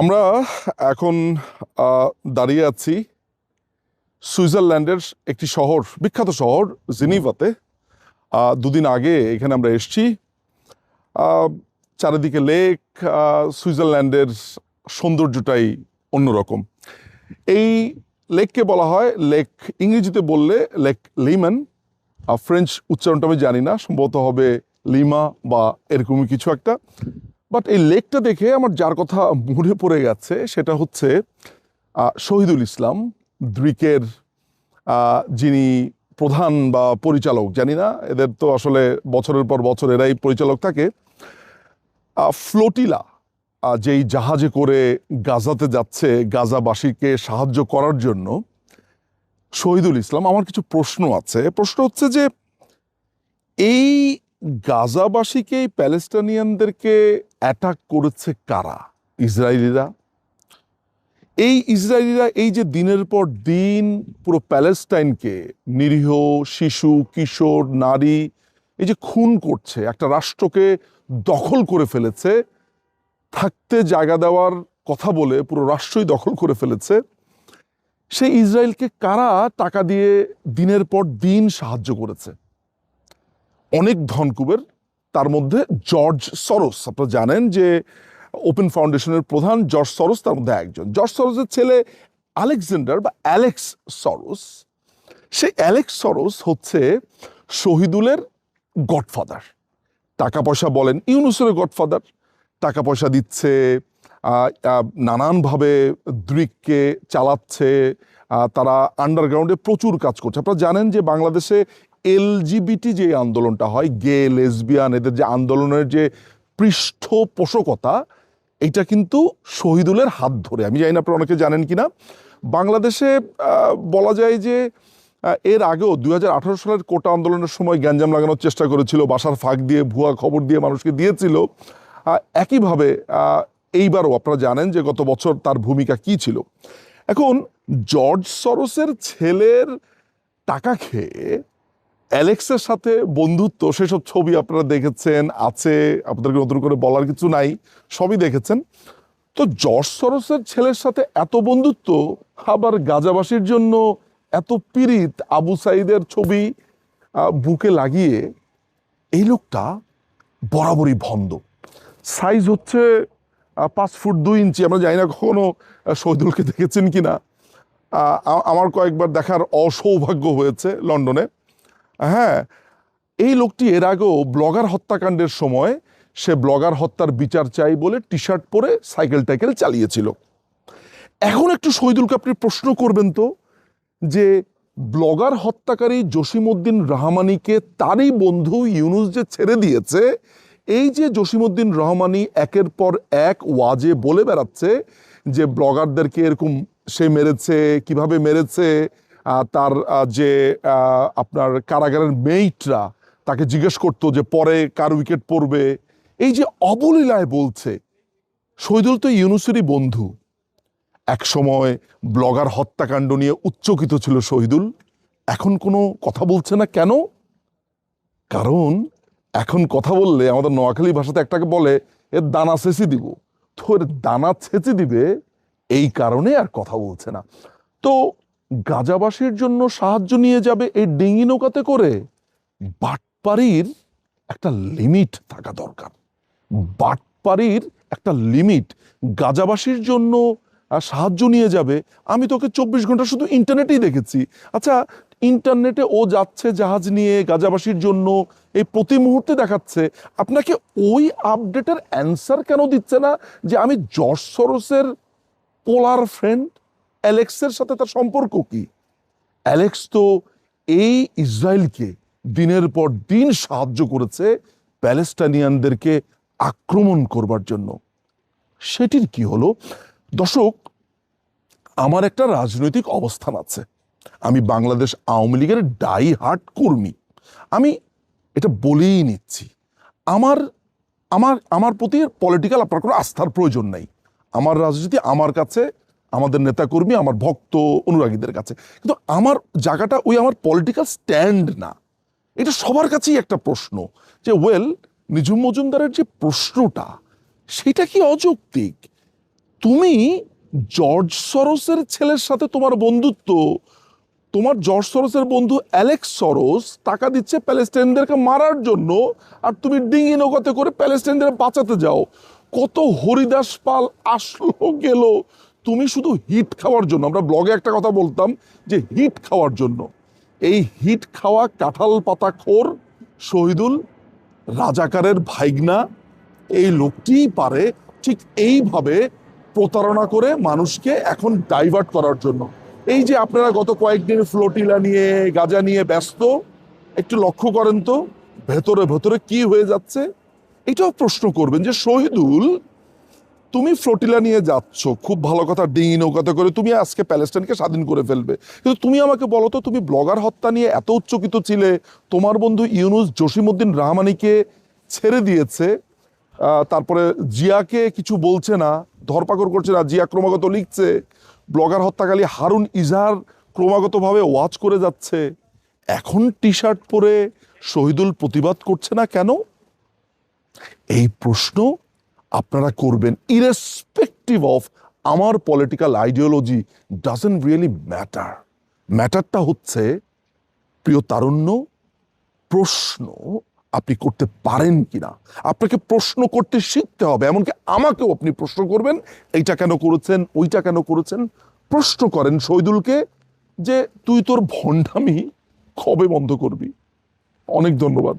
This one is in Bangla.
আমরা এখন দাঁড়িয়ে আছি সুইজারল্যান্ডের একটি শহর, বিখ্যাত শহর, জিনিভাতে। দুদিন আগে এখানে আমরা এসছি। চারিদিকে লেক সুইজারল্যান্ডের সৌন্দর্যটাই অন্যরকম। এই লেককে বলা হয় লেক, ইংরেজিতে বললে লেক লিম্যান। ফ্রেঞ্চ উচ্চারণটা আমি জানি না, সম্ভবত হবে লিমা বা এরকমই কিছু একটা। বাট এই লেকটা দেখে আমার যার কথা মনে পড়ে গেছে সেটা হচ্ছে শহীদুল ইসলাম দ্রিকের যিনি প্রধান বা পরিচালক, জানি না, এদের তো আসলে বছরের পর বছর এরাই পরিচালক থাকে। ফ্লোটিলা যেই জাহাজে করে গাজাতে যাচ্ছে গাজাবাসীকে সাহায্য করার জন্য, শহীদুল ইসলাম, আমার কিছু প্রশ্ন আছে। প্রশ্ন হচ্ছে যে, এই গাজাবাসীকে প্যালেস্টানিয়ানদেরকে অ্যাটাক করেছে কারা? ইসরায়েলিরা? এই ইসরায়েলিরা এই যে দিনের পর দিন পুরো প্যালেস্টাইনকে নিরীহ শিশু, কিশোর, নারী, এই যে খুন করছে, একটা রাষ্ট্রকে দখল করে ফেলেছে, থাকতে জায়গা দেওয়ার কথা বলে পুরো রাষ্ট্রই দখল করে ফেলেছে, সেই ইসরায়েলকে কারা টাকা দিয়ে দিনের পর দিন সাহায্য করেছে? অনেক ধনকুবের, তার মধ্যে জর্জ সরোস। আপনারা জানেন যে ওপেন ফাউন্ডেশনের প্রধান জর্জ সরস, তার মধ্যে একজন। জর্জ সরোসের ছেলে আলেকজান্ডার বা অ্যালেক্স সরোস, সেই অ্যালেক্স সরস হচ্ছে শহীদুলের গডফাদার। টাকা পয়সা বলেন, ইউনুসের গডফাদার। টাকা পয়সা দিচ্ছে নানানভাবে দ্রিককে চালাচ্ছে তারা আন্ডারগ্রাউন্ডে প্রচুর কাজ করছে। আপনারা জানেন যে বাংলাদেশে এলজিবিটি যে আন্দোলনটা হয় গে লেসবিয়ান, এদের যে আন্দোলনের যে পৃষ্ঠপোষকতা, এটা কিন্তু শহীদুলের হাত ধরে। আমি জানি না আপনারা অনেকে জানেন কি না বাংলাদেশে বলা যায় যে এর আগেও দুই হাজার আঠারো সালের কোটা আন্দোলনের সময় গ্যাঞ্জাম লাগানোর চেষ্টা করেছিল, বাসার ফাঁক দিয়ে, ভুয়া খবর দিয়ে মানুষকে দিয়েছিল। একইভাবে এইবারও আপনারা জানেন যে গত বছর তার ভূমিকা কি ছিল। এখন, জর্জ সরোসের ছেলের টাকা খেয়ে অ্যালেক্সের সাথে বন্ধুত্ব, সেসব ছবি আপনারা দেখেছেন, আছে, আপনাদেরকে নতুন করে বলার কিছু নাই, সবই দেখেছেন। তো জর্জ সরোসের ছেলের সাথে এত বন্ধুত্ব, আবার গাজাবাসীর জন্য এত পীড়িত আবু সাইদের ছবি বুকে লাগিয়ে, এই লোকটা বরাবরই ভন্ড সাইজ হচ্ছে পাঁচ ফুট দুই ইঞ্চি, আমরা জানি না কখনো শহীদুলকে দেখেছেন কি না আমার কয়েকবার দেখার অসৌভাগ্য হয়েছে লন্ডনে। হ্যাঁ এই লোকটি এর আগেও ব্লগার হত্যাকাণ্ডের সময় সে ব্লগার হত্যার বিচার চাই বলে টি শার্ট পরে সাইকেল টাইকেল চালিয়েছিল। এখন একটু শহীদুলকে আপনি প্রশ্ন করবেন তো, যে ব্লগার হত্যাকারী জসিমউদ্দিন রহমানিকে তারই বন্ধু ইউনুস যে ছেড়ে দিয়েছে, এই যে জসিমউদ্দিন রহমানি একের পর এক ওয়াজে বলে বেড়াচ্ছে যে ব্লগারদেরকে এরকম সে মেরেছে, কীভাবে মেরেছে তার যে আপনার কারাগারের মেইটরা তাকে জিজ্ঞেস করতো যে পরে কার উইকেট পড়বে। এই যে অবলীলায় বলছে, শহীদুল তো ইউনুসেরই বন্ধু। এক সময় ব্লগার হত্যাকাণ্ড নিয়ে উচ্চকিত ছিল শহীদুল। এখন কোনো কথা বলছে না কেন? কারণ এখন কথা বললে আমাদের নোয়াখালী ভাষাতে একটাকে বলে, এর দানা ছেঁচি দিব। তো এর দানা ছেঁচে দিবে, এই কারণে আর কথা বলছে না। তো গাজাবাসীর জন্য সাহায্য নিয়ে যাবে এই ডিঙি নৌকাতে করে, বাটপাড়ির একটা লিমিট থাকা দরকার। বাটপাড়ির একটা লিমিট গাজাবাসীর জন্য সাহায্য নিয়ে যাবে। আমি তোকে চব্বিশ ঘণ্টা শুধু ইন্টারনেটেই দেখেছি। আচ্ছা ইন্টারনেটে ও যাচ্ছে জাহাজ নিয়ে গাজাবাসীর জন্য, এই প্রতি মুহূর্তে দেখাচ্ছে। আপনাকে ওই আপডেটের অ্যান্সার কেন দিচ্ছে না যে আমি জর্জ সরোসের পোলার ফ্রেন্ড অ্যালেক্সের সাথে তার সম্পর্ক কি? অ্যালেক্স তো এই ইসরায়েলকে দিনের পর দিন সাহায্য করেছে প্যালেস্টাইনিয়ানদেরকে আক্রমণ করবার জন্য। সেটির কি হলো? দর্শক, আমার একটা রাজনৈতিক অবস্থান আছে। আমি বাংলাদেশ আওয়ামী লীগের ডাই হার্ট কর্মী। আমি এটা বলেই নিচ্ছি। আমার আমার আমার প্রতি পলিটিক্যাল আপনার কোনো আস্থার প্রয়োজন নাই। আমার রাজনীতি আমার কাছে আমাদের নেতাকর্মী, আমার ভক্ত, অনুরাগীদের কাছে। কিন্তু আমার জায়গাটা ওই আমার পলিটিক্যাল স্ট্যান্ড না। এটা সবার কাছেই একটা প্রশ্ন যে ওয়েল নিজুম মজুমদারের যে প্রশ্নটা, সেটা কি অযৌক্তিক? তুমি জর্জ সরোসের ছেলের সাথে তোমার বন্ধুত্ব, তোমার জর্জ সরোসের বন্ধু অ্যালেক্স সরোস টাকা দিচ্ছে প্যালেস্টাইনদেরকে মারার জন্য আর তুমি ডিঙি নৌকাতে করে প্যালেস্টাইনদের বাঁচাতে যাও। কত হরিদাস পাল আসলো, গেল তুমি শুধু হিট খাওয়ার জন্য, আমরা ব্লগে একটা কথা বলতাম যে হিট খাওয়ার জন্য। এই হিট খাওয়া কাঁঠাল পাতা খোর, শহীদুল, রাজাকারের ভাইগনা, এই লোকটিই পারে ঠিক এইভাবে প্রতারণা করে মানুষকে এখন ডাইভার্ট করার জন্য। এই যে আপনারা গত কয়েকদিন ফ্লোটিলা নিয়ে, গাজা নিয়ে ব্যস্ত, একটু লক্ষ্য করেন তো, ভেতরে ভেতরে কি হয়ে যাচ্ছে? এটাও প্রশ্ন করবেন যে শহীদুল তুমি ফ্লোটিলা নিয়ে যাচ্ছ, খুব ভালো কথা, ডিঙি নৌকাতে করে তুমি আজকে প্যালেস্টাইনকে স্বাধীন করে ফেলবে। কিন্তু তুমি আমাকে বলো তো, তুমি ব্লগার হত্যা নিয়ে এত উচ্চকিত ছিলে, তোমার বন্ধু ইউনুস জসিমউদ্দিন রহমানিকে ছেড়ে দিয়েছে তারপরে জিয়াকে কিছু বলছে না, ধরপাকড় করছে না, জিয়া ক্রমাগত লিখছে, ব্লগার হত্যাকালী হারুন ইজহার ক্রমাগতভাবে ওয়াচ করে যাচ্ছে, এখন টি শার্ট পরে শহীদুল প্রতিবাদ করছে না কেন? এই প্রশ্ন আপনারা করবেন ইরেসপেক্টিভ অফ আমার political ideology doesn't really matter ম্যাটারটা হচ্ছে প্রিয় তারুণ্য, প্রশ্ন আপনি করতে পারেন কিনা। আপনাকে প্রশ্ন করতে শিখতে হবে, এমনকি আমাকেও আপনি প্রশ্ন করবেন, এইটা কেন করেছেন, ওইটা কেন করেছেন। প্রশ্ন করেন শহীদুলকে যে, তুই তোর ভণ্ডামি কবে বন্ধ করবি? অনেক ধন্যবাদ।